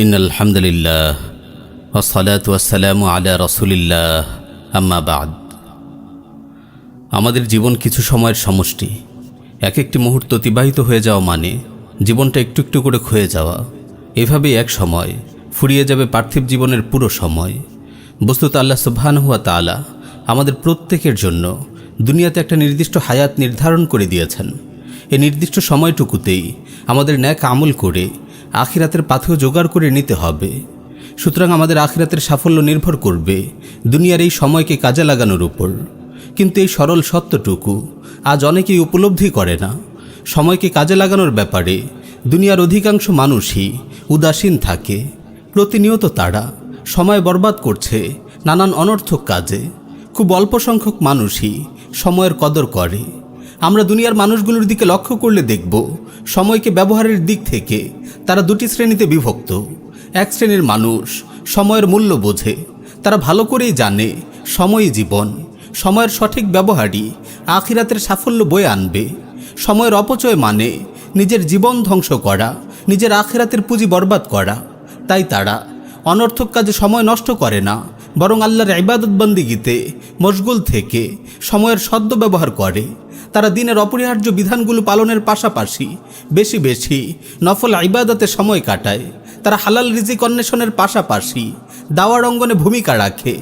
In আলহামদুলিল্লাহ ওসলাত ওয়াসালাম আলা রসুলিল্লাহ, আম্মা বাদ। আমাদের জীবন কিছু সময়ের সমষ্টি। এক একটি মুহূর্ত অতিবাহিত হয়ে যাওয়া মানে জীবনটা একটু একটু করে ক্ষয়ে যাওয়া। এভাবেই এক সময় ফুরিয়ে যাবে পার্থিব জীবনের পুরো সময়। বস্তুত আল্লাহ সুবহানহুয়া তালা আমাদের প্রত্যেকের জন্য দুনিয়াতে একটা নির্দিষ্ট হায়াত নির্ধারণ করে দিয়েছেন। এই নির্দিষ্ট সময়টুকুতেই আমাদের ন্যাক আমল করে আখিরাতের পাথেও জোগাড় করে নিতে হবে। সুতরাং আমাদের আখিরাতের সাফল্য নির্ভর করবে দুনিয়ার এই সময়কে কাজে লাগানোর উপর। কিন্তু এই সরল সত্যটুকু আজ অনেকেই উপলব্ধি করে না। সময়কে কাজে লাগানোর ব্যাপারে দুনিয়ার অধিকাংশ মানুষই উদাসীন থাকে। প্রতিনিয়ত তারা সময় বরবাদ করছে নানান অনর্থক কাজে। খুব অল্প সংখ্যক মানুষই সময়ের কদর করে। আমরা দুনিয়ার মানুষগুলোর দিকে লক্ষ্য করলে দেখব সময়কে ব্যবহারের দিক থেকে তারা দুটি শ্রেণীতে বিভক্ত। এক শ্রেণির মানুষ সময়ের মূল্য বোঝে, তারা ভালো করেই জানে সময়ই জীবন, সময়ের সঠিক ব্যবহারই আখিরাতের সাফল্য বয়ে আনবে। সময়ের অপচয় মানে নিজের জীবন ধ্বংস করা, নিজের আখিরাতের পুঁজি বরবাদ করা। তাই তারা অনর্থক কাজে সময় নষ্ট করে না, বরং আল্লাহর ইবাদতবন্দিগিতে মশগুল থেকে সময়ের সদ্য ব্যবহার করে। তারা দিনের অপরিহার্য বিধানগুলো পালনের পাশাপাশি বেশি বেশি নফল ইবাদতে সময় কাটায়। তারা হালাল রিজিক অন্বেষণের পাশাপাশি দাওয়ার অঙ্গনে ভূমিকা রাখে।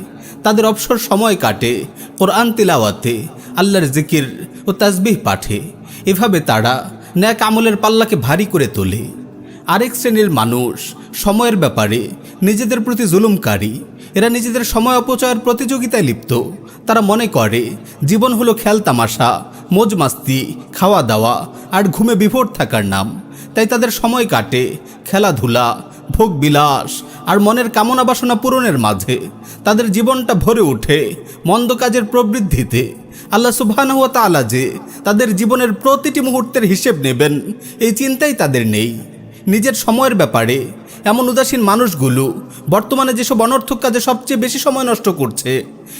তাদের অবসর সময় কাটে, কোরআন তিলাওয়াতে, আল্লাহর জিকির ও তাজবিহ পাঠে। এভাবে তারা ন্যাক আমলের পাল্লাকে ভারী করে তোলে। আরেক শ্রেণির মানুষ সময়ের ব্যাপারে নিজেদের প্রতি জুলুমকারী, এরা নিজেদের সময় অপচয়ের প্রতিযোগিতায় লিপ্ত। তারা মনে করে, জীবন হলো খেল তামাশা মোজ মাস্তি, খাওয়া দাওয়া আর ঘুমে বিভোর থাকার নাম। তাই তাদের সময় কাটে খেলাধুলা, ভোগ বিলাস আর মনের কামনা বাসনা পূরণের মাঝে। তাদের জীবনটা ভরে ওঠে মন্দ কাজের প্রবৃদ্ধিতে। আল্লাহ সুবহানাহু ওয়া তাআলা যে তাদের জীবনের প্রতিটি মুহূর্তের হিসেব নেবেন, এই চিন্তাই তাদের নেই। নিজের সময়ের ব্যাপারে এমন উদাসীন মানুষগুলো বর্তমানে যেসব অনর্থক কাজে সবচেয়ে বেশি সময় নষ্ট করছে,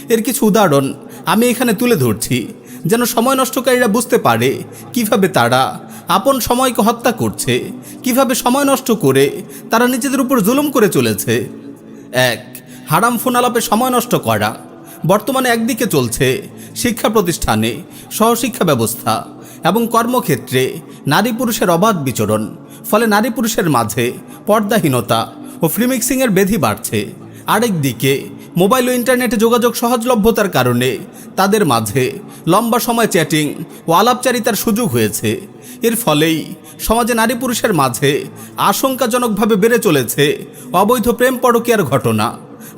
এর কিছু উদাহরণ আমি এখানে তুলে ধরছি। যেন সময় নষ্টকারীরা বুঝতে পারে কীভাবে তারা আপন সময়কে হত্যা করছে, কীভাবে সময় নষ্ট করে তারা নিজেদের উপর জুলুম করে চলেছে। এক, হারাম ফোন আলাপে সময় নষ্ট করা। বর্তমানে একদিকে চলছে শিক্ষা প্রতিষ্ঠানে সহশিক্ষা ব্যবস্থা এবং কর্মক্ষেত্রে নারী পুরুষের অবাধ বিচরণ, ফলে নারী পুরুষের মাঝে পর্দাহীনতা ও ফ্রিমিক্সিংয়ের বেধি বাড়ছে। আরেকদিকে মোবাইল ও ইন্টারনেটে যোগাযোগ সহজলভ্যতার কারণে তাদের মাঝে লম্বা সময় চ্যাটিং ও আলাপচারিতার সুযোগ হয়েছে। এর ফলেই সমাজে নারী পুরুষের মাঝে আশঙ্কাজনকভাবে বেড়ে চলেছে অবৈধ প্রেম পরকীয়ার ঘটনা।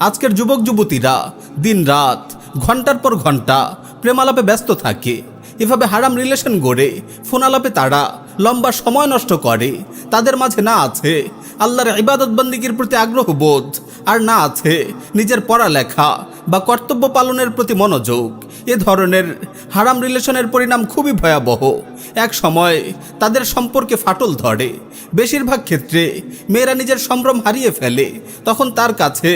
আজকের যুবক যুবতীরা দিন রাত ঘণ্টার পর ঘণ্টা প্রেমালাপে ব্যস্ত থাকে। এভাবে হারাম রিলেশন গড়ে ফোন আলাপে তারা লম্বা সময় নষ্ট করে। তাদের মাঝে না আছে আল্লাহর ইবাদত বন্দিগির প্রতি আগ্রহ বোধ, আর না আছে নিজের পড়ালেখা বা কর্তব্য পালনের প্রতি মনোযোগ। এ ধরনের হারাম রিলেশনের পরিণাম খুবই ভয়াবহ। এক সময় তাদের সম্পর্কে ফাটল ধরে। বেশিরভাগ ক্ষেত্রে মেয়েরা নিজের সম্ভ্রম হারিয়ে ফেলে। তখন তার কাছে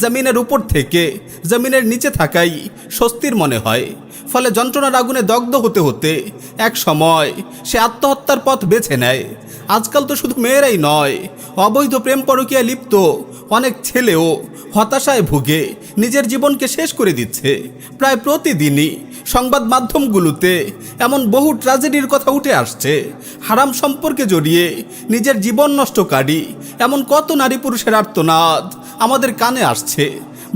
জমিনের উপর থেকে জমিনের নিচে থাকাই স্বস্তির মনে হয়। ফলে যন্ত্রণার আগুনে দগ্ধ হতে হতে এক সময় সে আত্মহত্যার পথ বেছে নেয়। আজকাল তো শুধু মেয়েরাই নয়, অবৈধ প্রেম পরকীয়া লিপ্ত অনেক ছেলেও হতাশায় ভুগে নিজের জীবনকে শেষ করে দিচ্ছে। প্রায় প্রতিদিনই সংবাদ মাধ্যমগুলোতে এমন বহু ট্র্যাজেডির কথা উঠে আসছে। হারাম সম্পর্কে জড়িয়ে নিজের জীবন নষ্টকারী এমন কত নারী পুরুষের আর্তনাদ আমাদের কানে আসছে।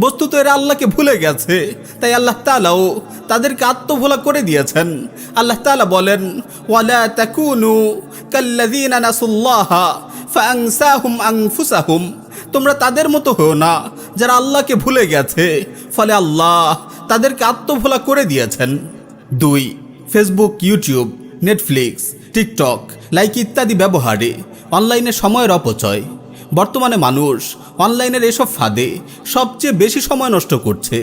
বস্তুত এরা আল্লাহকে ভুলে গেছে। তাই আল্লাহ তালাও তাদেরকে আত্মভোলা করে দিয়েছেন। আল্লাহ তালা বলেন, ওয়ালা তাকুনু কাল্লাযীনা তোমরা তাদের মতো হও না, যারা আল্লাহকে ভুলে গেছে। ফলে আল্লাহ তাদেরকে আত্মভোলা করে দিয়েছেন। দুই Facebook YouTube Netflix TikTok like ইত্যাদি ব্যবহারে অনলাইনে সময়ের অপচয়। বর্তমানে মানুষ অনলাইনের এসব ফাঁদে সবচেয়ে বেশি সময় নষ্ট করছে।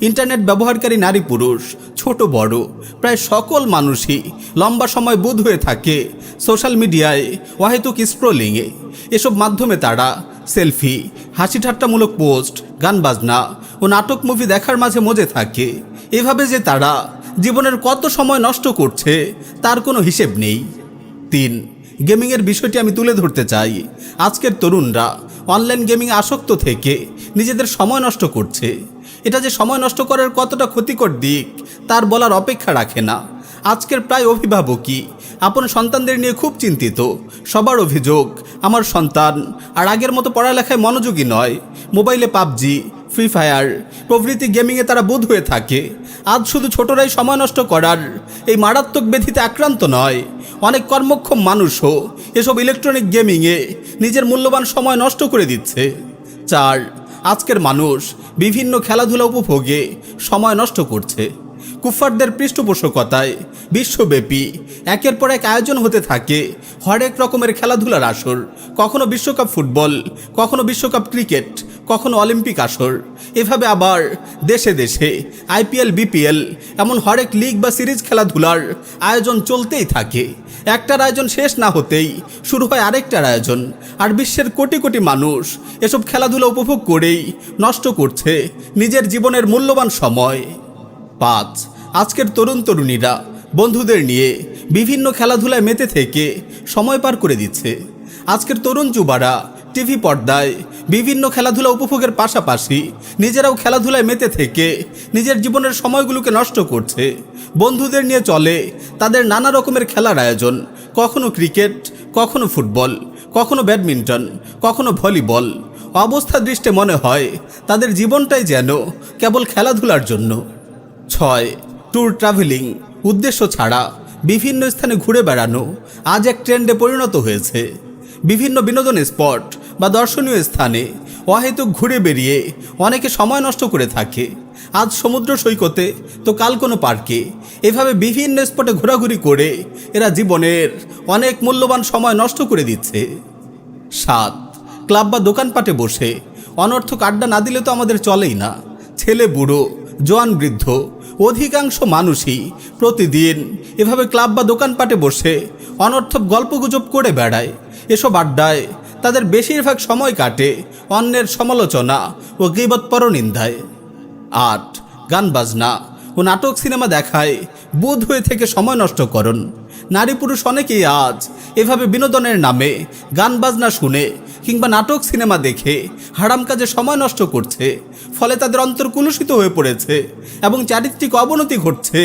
ইন্টারনেট ব্যবহারকারী নারী পুরুষ, ছোট বড়, প্রায় সকল মানুষই লম্বা সময় বোধ হয়ে থাকে সোশ্যাল মিডিয়ায় ওয়াহেতুক স্ক্রোলিংয়ে। এসব মাধ্যমে তারা সেলফি হাসি ঠাট্টামূলক পোস্ট, গান বাজনা ও নাটক মুভি দেখার মাঝে মজে থাকে। এভাবে যে তারা জীবনের কত সময় নষ্ট করছে তার কোনো হিসেব নেই। তিন, গেমিংয়ের বিষয়টি আমি তুলে ধরতে চাই। আজকের তরুণরা অনলাইন গেমিং আসক্ত থেকে নিজেদের সময় নষ্ট করছে। এটা যে সময় নষ্ট করার কতটা ক্ষতিকর দিক, তার বলার অপেক্ষা রাখে না। আজকের প্রায় অভিভাবকই, আপন সন্তানদের নিয়ে খুব চিন্তিত। সবার অভিযোগ, আমার সন্তান, আর আগের মতো পড়ালেখায় মনোযোগী নয়। মোবাইলে পাবজি ফ্রি ফায়ার প্রভৃতি গেমিংয়ে তারা বোধ হয়ে থাকে। আজ শুধু ছোটরাই সময় নষ্ট করার এই মারাত্মক ব্যাধিতে আক্রান্ত নয়। অনেক কর্মক্ষম মানুষও এসব ইলেকট্রনিক গেমিংয়ে নিজের মূল্যবান সময় নষ্ট করে দিচ্ছে। চার, আজকের মানুষ বিভিন্ন খেলাধুলা উপভোগে সময় নষ্ট করছে। কুফারদের পৃষ্ঠপোষকতায় বিশ্বব্যাপী একের পর এক আয়োজন হতে থাকে হরেক রকমের খেলাধুলার আসর। কখনো বিশ্বকাপ ফুটবল, কখনো বিশ্বকাপ ক্রিকেট, কখনো অলিম্পিক আসর। এভাবে আবার দেশে দেশে, আইপিএল, বিপিএল, এমন হরেক লিগ বা সিরিজ খেলাধুলার আয়োজন চলতেই থাকে। একটার আয়োজন শেষ না হতেই শুরু হয় আরেকটার আয়োজন। আর বিশ্বের কোটি কোটি মানুষ এসব খেলাধুলা উপভোগ করেই নষ্ট করছে নিজের জীবনের মূল্যবান সময়। পাঁচ, আজকের তরুণ তরুণীরা বন্ধুদের নিয়ে বিভিন্ন খেলাধুলায় মেতে থেকে সময় পার করে দিচ্ছে। আজকের তরুণ যুবারা টিভি পর্দায় বিভিন্ন খেলাধুলা উপভোগের পাশাপাশি নিজেরাও খেলাধুলায় মেতে থেকে নিজের জীবনের সময়গুলোকে নষ্ট করছে। বন্ধুদের নিয়ে চলে তাদের নানা রকমের খেলার আয়োজন। কখনো ক্রিকেট, কখনো ফুটবল, কখনো ব্যাডমিন্টন, কখনো ভলিবল। অবস্থা দৃষ্টে মনে হয় তাদের জীবনটাই যেন কেবল খেলাধুলার জন্য। ছয় ট্যুর ট্রাভেলিং উদ্দেশ্য ছাড়া বিভিন্ন স্থানে ঘুরে বেড়ানো আজ এক ট্রেন্ডে পরিণত হয়েছে। বিভিন্ন বিনোদন স্পট বা দর্শনীয় স্থানে, অহেতুক ঘুরে বেরিয়ে অনেকে সময় নষ্ট করে থাকে। আজ সমুদ্র সৈকতে, তো কাল কোনো পার্কে। এভাবে বিভিন্ন স্পটে ঘোরাঘুরি করে এরা জীবনের অনেক মূল্যবান সময় নষ্ট করে দিচ্ছে। সাত, ক্লাব বা দোকানপাটে বসে অনর্থক আড্ডা না দিলে তো আমাদের চলেই না। ছেলে, বুড়ো, জোয়ান, বৃদ্ধ, অধিকাংশ মানুষই প্রতিদিন এভাবে ক্লাব বা দোকানপাটে বসে অনর্থক গল্পগুজব করে বেড়ায়। এসব আড্ডায় তাদের বেশিরভাগ সময় কাটে অন্যের সমালোচনা ও গিবত পরনিন্দায় আট, গান বাজনা ও নাটক সিনেমা দেখায়। বুধ হয়ে থেকে সময় নষ্ট করুন। নারী পুরুষ অনেকেই আজ এভাবে বিনোদনের নামে গান বাজনা শুনে কিংবা নাটক সিনেমা দেখে হারাম কাজে সময় নষ্ট করছে। ফলে তাদের অন্তর কুলুষিত হয়ে পড়েছে এবং চারিত্রিক অবনতি ঘটছে।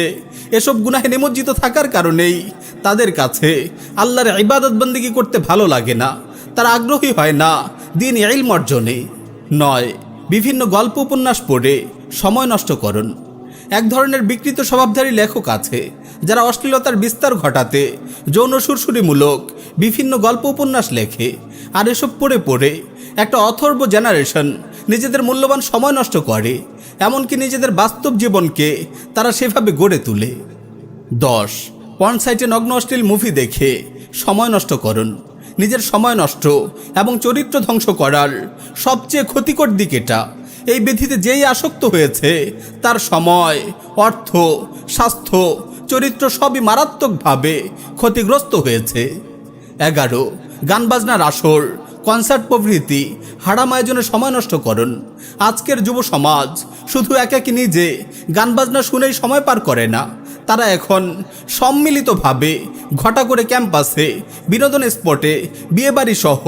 এসব গুনাহে নিমজ্জিত থাকার কারণেই তাদের কাছে আল্লাহর ইবাদত বন্দিগি করতে ভালো লাগে না। তারা আগ্রহী হয় না, দিন ইলম অর্জনে। নয়, বিভিন্ন গল্প উপন্যাস পড়ে সময় নষ্ট করুন। এক ধরনের বিকৃত স্বভাবধারী লেখক আছে, যারা অশ্লীলতার বিস্তার ঘটাতে, যৌন সুরসুরিমূলক, বিভিন্ন গল্প উপন্যাস লেখে, আর এসব পড়ে পড়ে একটা অথর্ব জেনারেশন নিজেদের মূল্যবান সময় নষ্ট করে, এমনকি নিজেদের বাস্তব জীবনকে তারা সেভাবে গড়ে তোলে। দশ, পর্ন সাইটে নগ্ন অশ্লীল মুভি দেখে সময় নষ্ট করুন। নিজের সময় নষ্ট এবং চরিত্র ধ্বংস করার সবচেয়ে ক্ষতিকর দিক এটা। এই বিধিতে যেই আসক্ত হয়েছে, তার সময়, অর্থ, স্বাস্থ্য, চরিত্র সবই মারাত্মকভাবে ক্ষতিগ্রস্ত হয়েছে। এগারো গান বাজনার আসর, কনসার্ট প্রভৃতি হারাম আয়োজনে সময় নষ্ট করুন। আজকের যুব সমাজ শুধু একাকি নিজে গান বাজনা শুনেই সময় পার করে না। তারা এখন সম্মিলিতভাবে ঘটা করে ক্যাম্পাসে, বিনোদন স্পটে, বিয়েবাড়ি সহ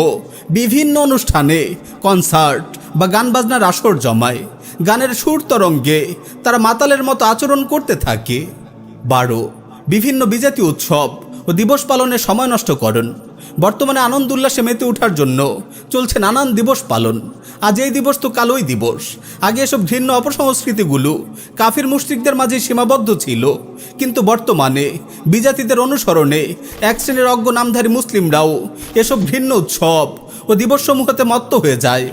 বিভিন্ন অনুষ্ঠানে কনসার্ট বা গান বাজনার আসর জমায়। গানের সুর তরঙ্গে তারা মাতালের মতো আচরণ করতে থাকে। বারো, বিভিন্ন বিজাতি উৎসব ও দিবস পালনে সময় নষ্ট করেন। বর্তমানে আনন্দ উল্লাসে মেতে ওঠার জন্য চলছে নানান দিবস পালন। আজ এই দিবস তো কালোই দিবস। আগে এসব ঘৃণ্য অপসংস্কৃতিগুলো কাফির মুশরিকদের মাঝে সীমাবদ্ধ ছিল। কিন্তু বর্তমানে বিজাতিদের অনুসরণে এক শ্রেণির অজ্ঞ নামধারী মুসলিমরাও এসব ঘৃণ্য উৎসব ও দিবসসমূহতে মত্ত হয়ে যায়।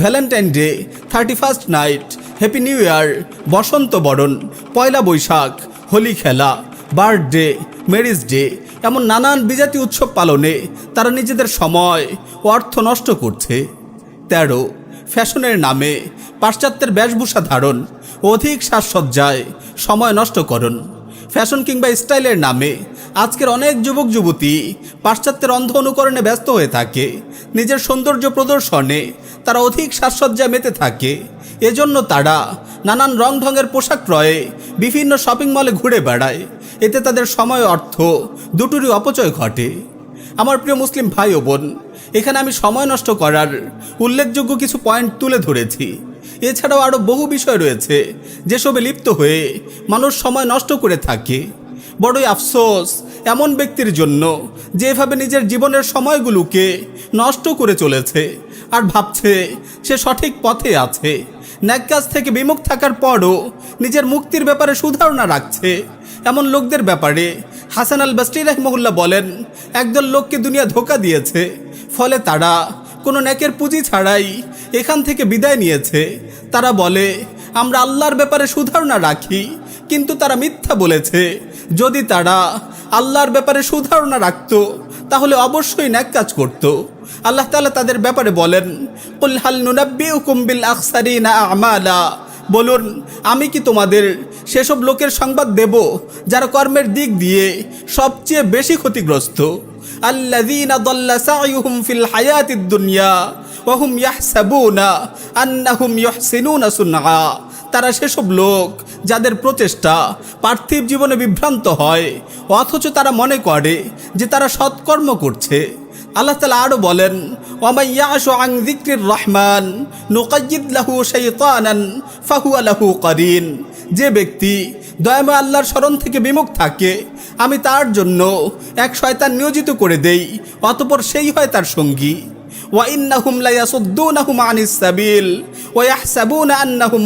Valentine day thirty first night, happy new year, Basanta Baran, Poila Boishakh, Holi খেলা, বার্থডে ম্যারিজ ডে এমন নানান বিজাতি উৎসব পালনে তারা নিজেদের সময় ও অর্থ নষ্ট করছে। তেরো ফ্যাশনের নামে পাশ্চাত্যের বেশভূষা ধারণ, অধিক সাজসজ্জায় সময় নষ্ট করুন ফ্যাশন কিংবা স্টাইলের নামে আজকের অনেক যুবক, যুবতী পাশ্চাত্যের অন্ধ অনুকরণে ব্যস্ত হয়ে থাকে। নিজের সৌন্দর্য প্রদর্শনে তারা অধিক সাজসজ্জায় মেতে থাকে। এজন্য তারা নানান রং ঢঙের পোশাক ক্রয়ে বিভিন্ন শপিং মলে ঘুরে বেড়ায়। এতে তাদের সময়, অর্থ দুটোরই অপচয় ঘটে। আমার প্রিয় মুসলিম ভাই ও বোন এখানে আমি সময় নষ্ট করার উল্লেখযোগ্য কিছু পয়েন্ট তুলে ধরেছি। এছাড়াও আরও বহু বিষয় রয়েছে, যেসবে লিপ্ত হয়ে মানুষ সময় নষ্ট করে থাকে। বড়ই আফসোস এমন ব্যক্তির জন্য যে এভাবে নিজের জীবনের সময়গুলোকে নষ্ট করে চলেছে আর ভাবছে সে সঠিক পথে আছে। ন্যাক কাজ থেকে বিমুখ থাকার পরও নিজের মুক্তির ব্যাপারে সুধারণা রাখছে। এমন লোকদের ব্যাপারে হাসান আল বাস্টি রহমুল্লাহ বলেন, একদল লোককে দুনিয়া ধোকা দিয়েছে ফলে তারা কোনো ন্যাকের পুঁজি ছাড়াই এখান থেকে বিদায় নিয়েছে। তারা বলে, আমরা আল্লাহর ব্যাপারে সুধারণা রাখি, কিন্তু তারা মিথ্যা বলেছে। যদি তারা আল্লাহর ব্যাপারে সুধারণা রাখত, তাহলে অবশ্যই ন্যাক কাজ করত। আল্লাহ তাআলা তাদের ব্যাপারে বলেন, কুল হাল নুনাব্বিউকুম বিল আখসারিনা আমালা? বলুন, আমি কি তোমাদের সেসব লোকের সংবাদ দেব, যারা কর্মের দিক দিয়ে সবচেয়ে বেশি ক্ষতিগ্রস্ত? আল্লাযীনা দাল্লা সাইয়ুহুম ফিল হায়াতিদ দুনিয়া ওয়া হুম ইয়াহসাবুনা আন্নাহুম ইউহসিনুনা তারা সেসব লোক যাদের প্রচেষ্টা পার্থিব জীবনে বিভ্রান্ত হয়, অথচ তারা মনে করে যে তারা সৎকর্ম করছে। আল্লাহ তালা আরও বলেন রহমান নুকাইয়িদ লাহু করিন। যে ব্যক্তি দয়াময় আল্লাহর স্মরণ থেকে বিমুখ থাকে, আমি তার জন্য এক শয়তান নিয়োজিত করে দেই, অতপর সেই হয় তার সঙ্গী। আনিস সাবিল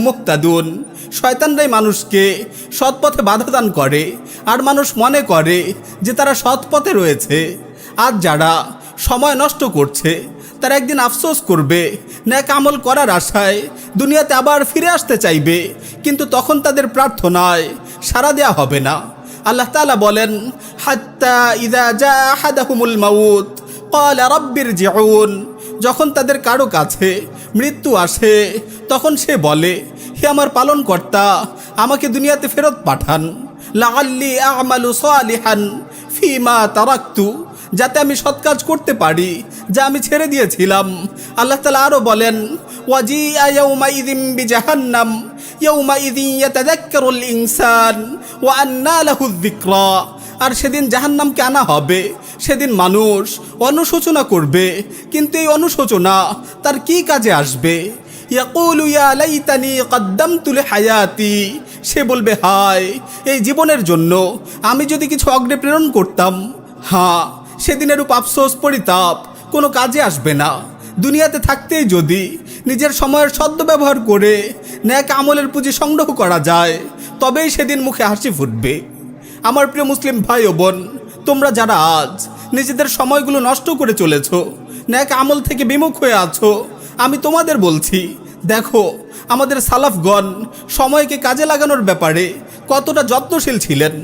মুহতাদুন। শয়তানরাই মানুষকে সৎপথে বাধা দান করে, আর মানুষ মনে করে যে তারা সৎপথে রয়েছে। আর যারা সময় নষ্ট করছে, তারা একদিন আফসোস করবে, ন্যাক আমল করার আশায় দুনিয়াতে আবার ফিরে আসতে চাইবে, কিন্তু তখন তাদের প্রার্থনায় সাড়া দেয়া হবে না। আল্লাহ তালা বলেন, হাত্তা ইদা যা হাদাহুমুল মাউত কল আরব্বির জিউন। যখন তাদের কারও কাছে মৃত্যু আসে, তখন সে বলে, হে আমার পালনকর্তা, আমাকে দুনিয়াতে ফেরত পাঠান। লাল্লি আমালু সালিহান ফিমা তারাক্তু। যাতে আমি সৎ কাজ করতে পারি, যা আমি ছেড়ে দিয়েছিলাম। আল্লাহ তালা আরও বলেন ওয়াজি ইয়াউমাইযিম বিজাহান্নাম, ইয়াউমাইযিন ইয়াতাযাক্কারুল ইনসান, ওয়া আন্না লাহু যিকরা। আর সেদিন জাহান্নামকে আনা হবে, সেদিন মানুষ অনুশোচনা করবে, কিন্তু এই অনুশোচনা তার কি কাজে আসবে? সে বলবে, হায়, এই জীবনের জন্য আমি যদি কিছু অগ্রে প্রেরণ করতাম। হ্যাঁ সেদিনের রূপ আফসোস, পরিতাপ কোনো কাজে আসবে না। দুনিয়াতে থাকতেই যদি নিজের সময়ের সদ্য ব্যবহার করে ন্যাক আমলের পুঁজি সংগ্রহ করা যায়, তবেই সেদিন মুখে হাসি ফুটবে। আমার প্রিয় মুসলিম ভাই ও বোন, তোমরা যারা আজ নিজেদের সময়গুলো নষ্ট করে চলেছ, ন্যাক আমল থেকে বিমুখ হয়ে আছো, আমি তোমাদের বলছি, দেখো, আমাদের সালাফগণ সময়কে কাজে লাগানোর ব্যাপারে কতটা যত্নশীল ছিলেন।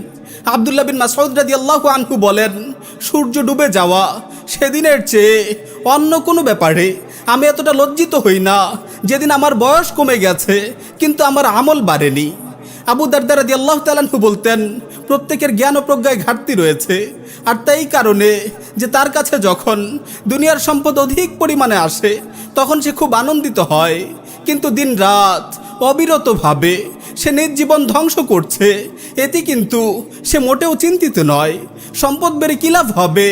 আবদুল্লাহ বিন মাসউদ রাদিয়াল্লাহু আনহু বলেন, সূর্য ডুবে যাওয়া সেদিনের চেয়ে অন্য কোনো ব্যাপারে আমি এতটা লজ্জিত হই না। যেদিন আমার বয়স কমে গেছে, কিন্তু আমার আমল বাড়েনি। আবু দারদার রাদি আল্লাহ তালানহু বলতেন, প্রত্যেকের জ্ঞান ও প্রজ্ঞায় ঘাটতি রয়েছে। আর তাই কারণে যে তার কাছে যখন দুনিয়ার সম্পদ অধিক পরিমাণে আসে, তখন সে খুব আনন্দিত হয়। কিন্তু দিন রাত অবিরতভাবে সে নিজ জীবন ধ্বংস করছে। এতে কিন্তু সে মোটেও চিন্তিত নয়। সম্পদ বেড়ে কী লাভ হবে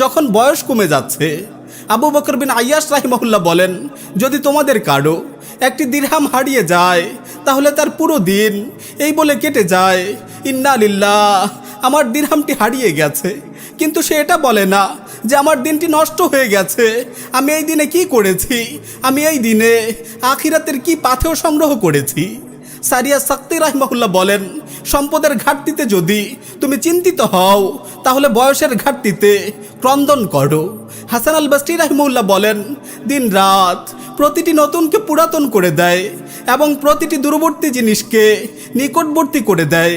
যখন বয়স কমে যাচ্ছে? আবু বকর বিন আয়াস রাহিমহুল্লাহ বলেন, যদি তোমাদের কারও একটি দিরহাম হারিয়ে যায়, তাহলে তার পুরো দিন এই বলে কেটে যায়, ইন্না লিল্লাহ, আমার দিরহামটি হারিয়ে গেছে। কিন্তু সে এটা বলে না যে আমার দিনটি নষ্ট হয়ে গেছে। আমি এই দিনে কি করেছি? আমি এই দিনে আখিরাতের কি পাথেও সংগ্রহ করেছি? সারিয়া সাক্তি রাহমাহুল্লাহ বলেন, সম্পদের ঘাটতিতে যদি তুমি চিন্তিত হও, তাহলে বয়সের ঘাটতিতে ক্রন্দন করো। হাসান আল বাস্টি রাহমুল্লাহ বলেন, দিন রাত প্রতিটি নতুনকে পুরাতন করে দেয় এবং প্রতিটি দূরবর্তী জিনিসকে নিকটবর্তী করে দেয়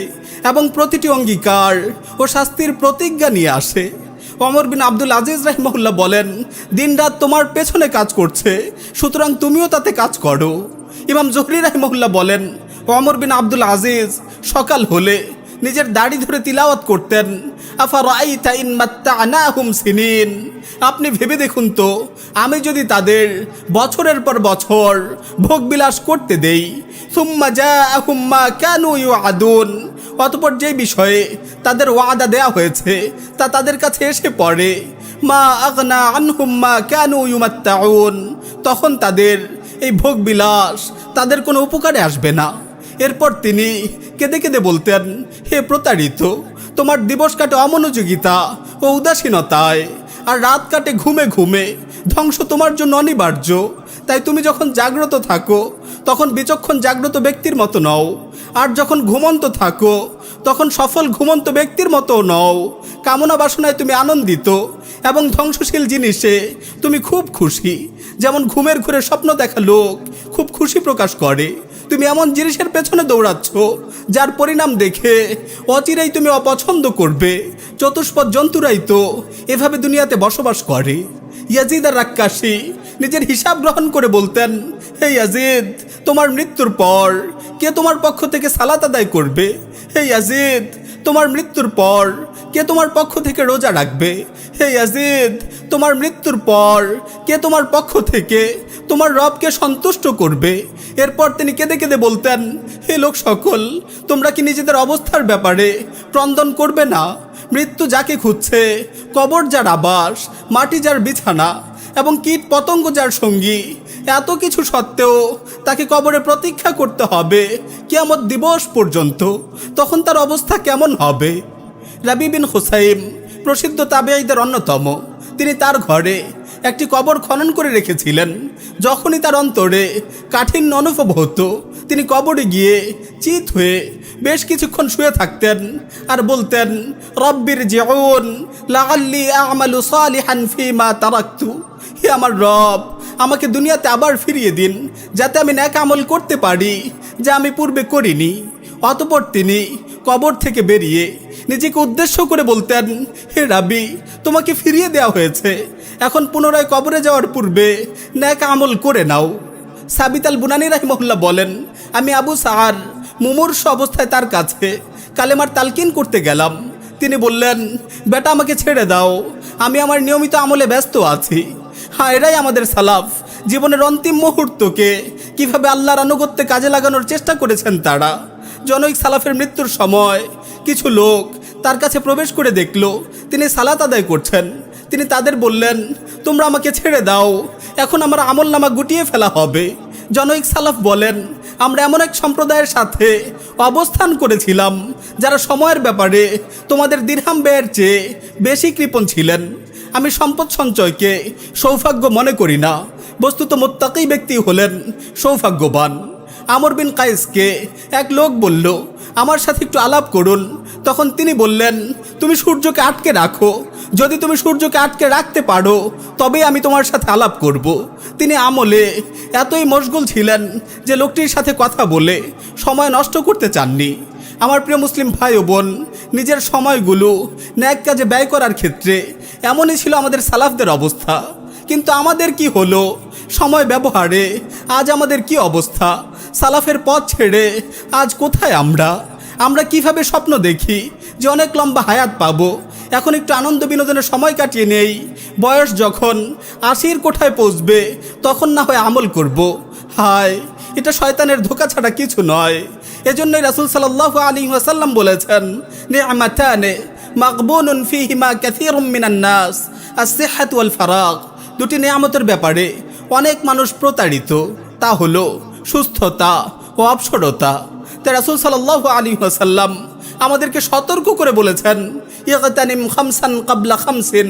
এবং প্রতিটি অঙ্গীকার ও শাস্তির প্রতিজ্ঞা নিয়ে আসে। অমর বিন আব্দুল আজিজ রাহিমহুল্লাহ বলেন দিনরাত তোমার পেছনে কাজ করছে, সুতরাং তুমিও তাতে কাজ করো। ইমাম জহরি রাহিমহুল্লাহ বলেন অমর বিন আব্দুল আজিজ সকাল হলে নিজের দাড়ি ধরে তিলাওয়াত করতেন। আফা রাইতা ইন মাত্তানাহুম সিনিন। আপনি ভেবে দেখুন তো, আমি যদি তাদের বছরের পর বছর ভোগবিলাস করতে দেই, সুম্মা যা হুম্মা কেন ইউ আদুন অতপর যে বিষয়ে তাদের ওয়াদা দেয়া হয়েছে, তা তাদের কাছে এসে পড়ে, মা আগনা আনহুম মা কেন ইউমাত্তাউন। তখন তাদের এই ভোগ বিলাস তাদের কোনো উপকারে আসবে না। এরপর তিনি কেঁদে কেঁদে বলতেন, হে প্রতারিত, তোমার দিবস কাটে অমনোযোগিতা ও উদাসীনতায়, আর রাত কাটে ঘুমে ঘুমে। ধ্বংস তোমার জন্য অনিবার্য। তাই তুমি যখন জাগ্রত থাকো, তখন বিচক্ষণ জাগ্রত ব্যক্তির মতো নও। আর যখন ঘুমন্ত থাকো, তখন সফল ঘুমন্ত ব্যক্তির মতো নও। কামনা বাসনায় তুমি আনন্দিত এবং ধ্বংসশীল জিনিসে তুমি খুব খুশি। যেমন ঘুমের ঘুরে স্বপ্ন দেখা লোক খুব খুশি প্রকাশ করে। তুমি এমন জিনিসের পেছনে দৌড়াচ্ছ, যার পরিণাম দেখে অচিরেই তুমি অপছন্দ করবে। চতুষ্পদ জন্তুরাই তো এভাবে দুনিয়াতে বসবাস করে। ইয়াজিদ আর রাক্কাশি নিজের হিসাব গ্রহণ করে বলতেন, হে ইয়াজিদ, তোমার মৃত্যুর পর কে তোমার পক্ষ থেকে সালাত আদায় করবে? হে ইয়াজিদ, তোমার মৃত্যুর পর কে তোমার পক্ষ থেকে রোজা রাখবে? হে ইয়াজিদ, তোমার মৃত্যুর পর কে তোমার পক্ষ থেকে তোমার রবকে সন্তুষ্ট করবে? এরপর তিনি কেঁদে কেঁদে বলতেন, হে লোক সকল, তোমরা কি নিজেদের অবস্থার ব্যাপারে ক্রন্দন করবে না? মৃত্যু যাকে খুঁজছে, কবর যার আবাস, মাটি যার বিছানা এবং কীট পতঙ্গ যার সঙ্গী, এত কিছু সত্ত্বেও তাকে কবরে প্রতীক্ষা করতে হবে কেমন দিবস পর্যন্ত। তখন তার অবস্থা কেমন হবে? রাবি বিন হুসাইম প্রসিদ্ধ তাবেঈদের অন্যতম। তিনি তার ঘরে একটি কবর খনন করে রেখেছিলেন। যখনই তার অন্তরে কাঠিন্য অনুভব হতো তিনি কবরে গিয়ে চিত হয়ে বেশ কিছুক্ষণ শুয়ে থাকতেন আর বলতেন রব্বির জিউন লাগাল্লি আমালু তারাক্তু। হে আমার রব, আমাকে দুনিয়াতে আবার ফিরিয়ে দিন, যাতে আমি ন্যাক আমল করতে পারি যা আমি পূর্বে করিনি। অতপর তিনি কবর থেকে বেরিয়ে নিজেকে উদ্দেশ্য করে বলতেন হে রাবি, তোমাকে ফিরিয়ে দেওয়া হয়েছে। এখন পুনরায় কবরে যাওয়ার পূর্বে ন্যাক আমল করে নাও। সাবিত আল বুনানি রাহিমহুল্লাহ বলেন, আমি আবু সাহার মুমূর্ষ অবস্থায় তার কাছে কালেমার তালকিন করতে গেলাম। তিনি বললেন, বেটা, আমাকে ছেড়ে দাও। আমি আমার নিয়মিত আমলে ব্যস্ত আছি। হ্যাঁ এরাই আমাদের সালাফ। জীবনের অন্তিম মুহূর্তকে কীভাবে আল্লাহর আনুগত্যে কাজে লাগানোর চেষ্টা করেছেন তারা? জনৈক সালাফের মৃত্যুর সময় কিছু লোক তার কাছে প্রবেশ করে দেখল, তিনি সালাত আদায় করছেন। তিনি তাদের বললেন, তোমরা আমাকে ছেড়ে দাও, এখন আমার আমল নামা গুটিয়ে ফেলা হবে। জনৈক সালাফ বলেন, আমরা এমন এক সম্প্রদায়ের সাথে অবস্থান করেছিলাম, যারা সময়ের ব্যাপারে তোমাদের দীর্হাম ব্যয়ের চেয়ে বেশি কৃপণ ছিলেন। আমি সম্পদ সঞ্চয়কে সৌভাগ্য মনে করি না। বস্তুত মোত্তাকি ব্যক্তি হলেন সৌভাগ্যবান। আমর বিন কায়েসকে এক লোক বলল, আমার সাথে একটু আলাপ করুন তখন তিনি বললেন, তুমি সূর্যকে আটকে রাখো। যদি তুমি সূর্যকে আটকে রাখতে পারো, তবেই আমি তোমার সাথে আলাপ করব। তিনি আমলে এতই মশগুল ছিলেন যে লোকটির সাথে কথা বলে সময় নষ্ট করতে চাননি। আমার প্রিয় মুসলিম ভাই ও বোন, নিজের সময়গুলো ন্যাক কাজে ব্যয় করার ক্ষেত্রে এমনই ছিল আমাদের সালাফদের অবস্থা। কিন্তু আমাদের কি হলো? সময় ব্যবহারে আজ আমাদের কি অবস্থা? সালাফের পথ ছেড়ে আজ কোথায় আমরা? আমরা কীভাবে স্বপ্ন দেখি যে অনেক লম্বা হায়াত পাবো? এখন একটু আনন্দ বিনোদনের সময় কাটিয়ে নেই। বয়স যখন আশির কোঠায় পৌঁছবে, তখন না হয় আমল করব। হায়, এটা শয়তানের ধোকা ছাড়া কিছু নয়। এজন্যই রাসুল সাল্লাহ আলী ওয়াসাল্লাম বলেছেন নে আমাতানে মাকবুনুন ফিহিমা ক্যাথিরুম মিনান নাস আর ওয়াল ফারাক দুটি নিয়ামতের ব্যাপারে অনেক মানুষ প্রতারিত। তা হলো সুস্থতা ও অবসরতা। তাই রাসুল সাল্লাহ আলী ওয়াসাল্লাম আমাদেরকে সতর্ক করে বলেছেন, ইগতানিম খামসান কাবলা খামসিন,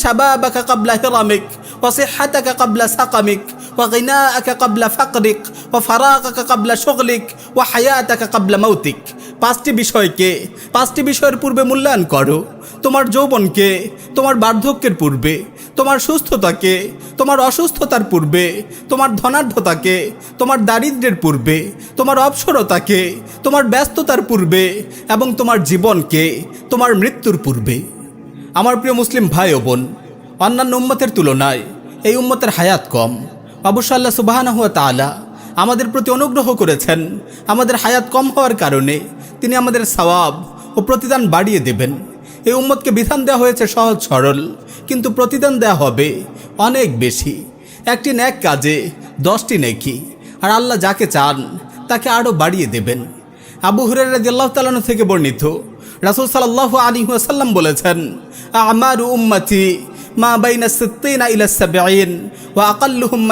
শাবাবাকা কাবলা হিরামিক ওয়াসিহাতাকা কাবলা সাকামিক ওয়াগিনাআকা কাবলা ফাকরিক, ওয়া ফারাকাকা কাবলা শুগলিক, ওয়া হায়াতাকা কাবলা মৌতিক পাঁচটি বিষয়কে, পাঁচটি বিষয়ের পূর্বে মূল্যায়ন করো। তোমার যৌবনকে, তোমার বার্ধক্যের পূর্বে তোমার সুস্থতাকে, তোমার অসুস্থতার পূর্বে, তোমার ধনাঢ্যতাকে, তোমার দারিদ্র্যের পূর্বে, তোমার অবসরতাকে তোমার ব্যস্ততার পূর্বে এবং তোমার জীবনকে, তোমার মৃত্যুর পূর্বে। আমার প্রিয় মুসলিম ভাই ও বোন, অন্যান্য উম্মতের তুলনায় এই উম্মতের হায়াত কম। অবশ্য আল্লাহ সুবাহানা হুয়া তালা আমাদের প্রতি অনুগ্রহ করেছেন, আমাদের হায়াত কম হওয়ার কারণে তিনি আমাদের সওয়াব ও প্রতিদান বাড়িয়ে দেবেন। এই উম্মতকে বিধান দেওয়া হয়েছে সহজ, সরল। কিন্তু প্রতিদান দেওয়া হবে অনেক বেশি। একটি ন্যাক কাজে, দশটি নেকি। আর আল্লাহ যাকে চান, তাকে আরও বাড়িয়ে দেবেন। আবু হুরের রাজিয়াল্লাহ তালানু থেকে বর্ণিত, রাসুল সাল্লাহ আলী ওয়াসাল্লাম বলেছেন, আমার উম্মতি মা বাইনা সিত্তিনা ইলা সাবঈন ওয়া আকাল্লুহুম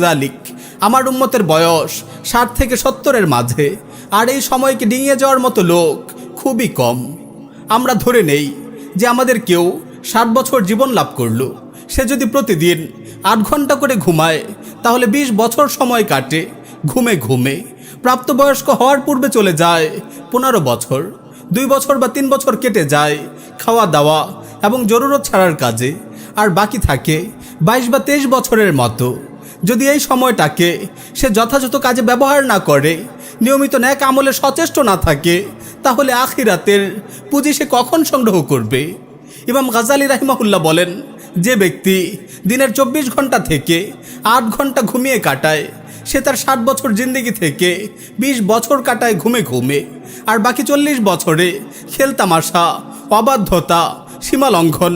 যালিক। আমার উম্মতের বয়স ষাট থেকে সত্তরের মাঝে। আর এই সময়কে ডিঙিয়ে যাওয়ার মতো লোক খুবই কম। আমরা ধরে নেই যে আমাদের কেউ ষাট বছর জীবন লাভ করল। সে যদি প্রতিদিন আট ঘণ্টা করে ঘুমায়, তাহলে বিশ বছর সময় কাটে, ঘুমে ঘুমে। প্রাপ্তবয়স্ক হওয়ার পূর্বে চলে যায় পনেরো বছর, দুই বছর বা তিন বছর কেটে যায় খাওয়া দাওয়া এবং জরুরত ছাড়ার কাজে। আর বাকি থাকে বাইশ বা তেইশ বছরের মতো। যদি এই সময়টাকে সে যথাযথ কাজে ব্যবহার না করে, নিয়মিত ন্যাক আমলে সচেষ্ট না থাকে তাহলে আখিরাতের পুঁজি সে কখন সংগ্রহ করবে? ইমাম গাজালি রাহিমাহুল্লাহ বলেন, যে ব্যক্তি দিনের চব্বিশ ঘণ্টা থেকে আট ঘণ্টা ঘুমিয়ে কাটায়, সে তার ষাট বছর জিন্দিগি থেকে ২০ বছর কাটায় ঘুমে ঘুমে, আর বাকি চল্লিশ বছরে খেলতামাশা অবাধ্যতা, সীমা লঙ্ঘন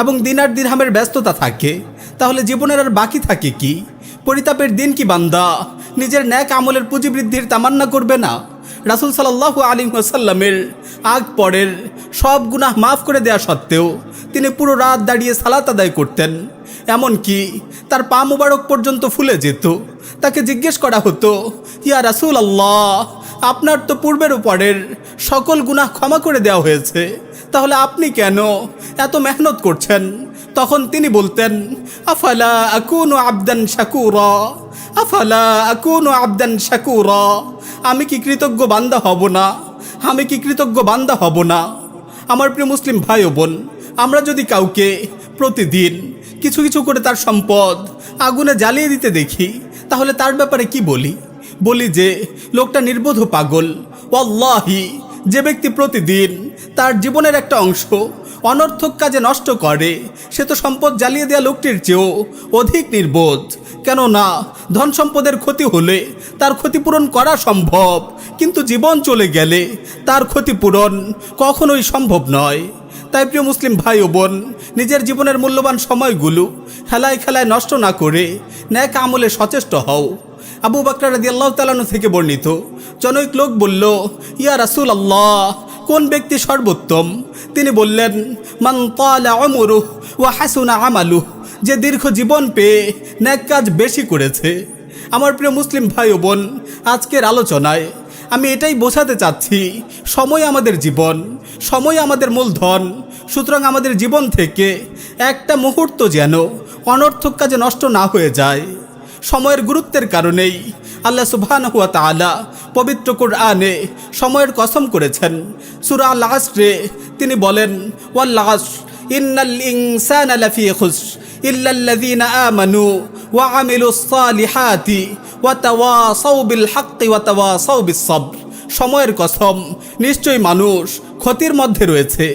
এবং দিনার দিরহামের ব্যস্ততা থাকে, তাহলে জীবনের আর বাকি থাকে কি? পরিতাপের দিন কি বান্দা? নিজের ন্যাক আমলের পুঁজি বৃদ্ধির তামান্না করবে না? রাসুল সাল্লাহ আলী সাল্লামের আগ পরের সব গুনাহ মাফ করে দেয়া সত্ত্বেও তিনি পুরো রাত দাঁড়িয়ে সালাত আদায় করতেন। এমনকি তার পা মুবারক পর্যন্ত ফুলে যেত। তাকে জিজ্ঞেস করা হতো, ইয়া রাসুল আল্লাহ আপনার তো পূর্বের উপরের সকল গুনাহ ক্ষমা করে দেওয়া হয়েছে। তাহলে আপনি কেন এত মেহনত করছেন? তখন তিনি বলতেন, আফালা আকুন আবদান শাকুরা, আফালা আকুন আবদান শাকুরা। আমি কি কৃতজ্ঞ বান্দা হব না? আমি কি কৃতজ্ঞ বান্দা হব না? আমার প্রিয় মুসলিম ভাই ও বোন, আমরা যদি কাউকে প্রতিদিন কিছু কিছু করে তার সম্পদ আগুনে জ্বালিয়ে দিতে দেখি, তাহলে তার ব্যাপারে কি বলি? বলি যে, লোকটা নির্বোধ পাগল। ওয়াল্লাহি, যে ব্যক্তি প্রতিদিন তার জীবনের একটা অংশ অনর্থক কাজে নষ্ট করে, সে তো সম্পদ জ্বালিয়ে দেওয়া লোকটির চেয়েও অধিক নির্বোধ। কেননা ধন সম্পদের ক্ষতি হলে তার ক্ষতিপূরণ করা সম্ভব, কিন্তু জীবন চলে গেলে তার ক্ষতিপূরণ কখনোই সম্ভব নয়। তাই প্রিয় মুসলিম ভাই ও বোন, নিজের জীবনের মূল্যবান সময়গুলো খেলায় খেলায় নষ্ট না করে ন্যাক আমলে সচেষ্ট হও। আবু বাকর রাদি আল্লাহ তালানু থেকে বর্ণিত, জনৈক লোক বলল, ইয়া রাসুল আল্লাহ কোন ব্যক্তি সর্বোত্তম? তিনি বললেন, মান তালা ও হাসুনা আমালুহ। যে দীর্ঘ জীবন পেয়ে ন্যাক কাজ বেশি করেছে। আমার প্রিয় মুসলিম ভাই ও বোন, আজকের আলোচনায় আমি এটাই বোঝাতে চাচ্ছি, সময় আমাদের জীবন, সময় আমাদের মূলধন, সুতরাং আমাদের জীবন থেকে একটা মুহূর্ত যেন অনর্থক কাজে নষ্ট না হয়ে যায়। সময়ের গুরুত্বের কারণেই আল্লাহ সুবহান হুয়া তাআলা পবিত্র কোরআনে সময়ের কসম করেছেন। সুরা আসরে তিনি বলেন ওয়াল ইন্নাল ইনসানা আলাফি খুসর। ইল্লাল্লাযীনা আমানু ওয়া আমিলুস সালিহাতি ওয়া তাওয়াসাউ বিল হাক্কি ওয়া সময়ের কসম, নিশ্চয়ই মানুষ ক্ষতির মধ্যে রয়েছে,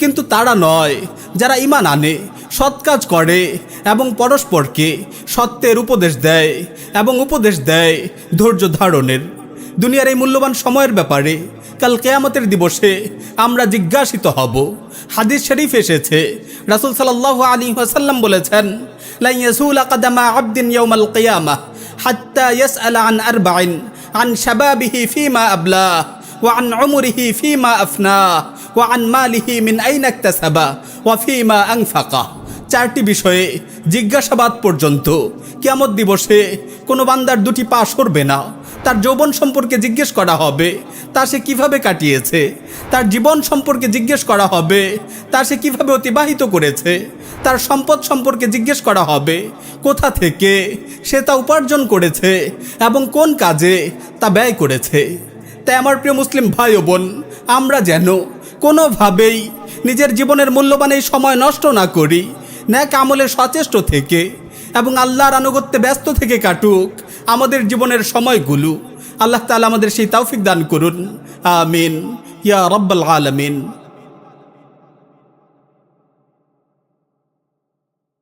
কিন্তু তারা নয়। যারা ইমান আনে, সৎ কাজ করে এবং পরস্পরকে সত্যের উপদেশ দেয় এবং উপদেশ দেয় ধৈর্য ধারণের। দুনিয়ার এই মূল্যবান সময়ের ব্যাপারে কাল কেয়ামতের দিবসে আমরা জিজ্ঞাসিত হব। হাদিস শরীফ এসেছে। রাসুল সাল্লাহ আলী ওয়াসাল্লাম বলেছেন আব্দিন হাত্তা আলা আন আরবাইন, আন ফিমা ফিমা আফনা মালিহি মিন ওয়া ফিমা চারটি বিষয়ে জিজ্ঞাসাবাদ পর্যন্ত কেমত দিবসে কোনো বান্দার দুটি পা সরবে না। তার যৌবন সম্পর্কে জিজ্ঞেস করা হবে, তা সে কীভাবে কাটিয়েছে? তার জীবন সম্পর্কে জিজ্ঞেস করা হবে, তা সে কীভাবে অতিবাহিত করেছে? তার সম্পদ সম্পর্কে জিজ্ঞেস করা হবে, কোথা থেকে সে তা উপার্জন করেছে এবং কোন কাজে তা ব্যয় করেছে? তাই আমার প্রিয় মুসলিম ভাই ও বোন, আমরা যেন কোনোভাবেই নিজের জীবনের মূল্যবান এই সময় নষ্ট না করি, ন্যাক আমলে সচেষ্ট থেকে এবং আল্লাহর আনুগত্যে ব্যস্ত থেকে কাটুক আমাদের জীবনের সময়গুলো। আল্লাহ তালা আমাদের সেই তৌফিক দান করুন। আমিন। ইয়া রব্বাল আলমিন।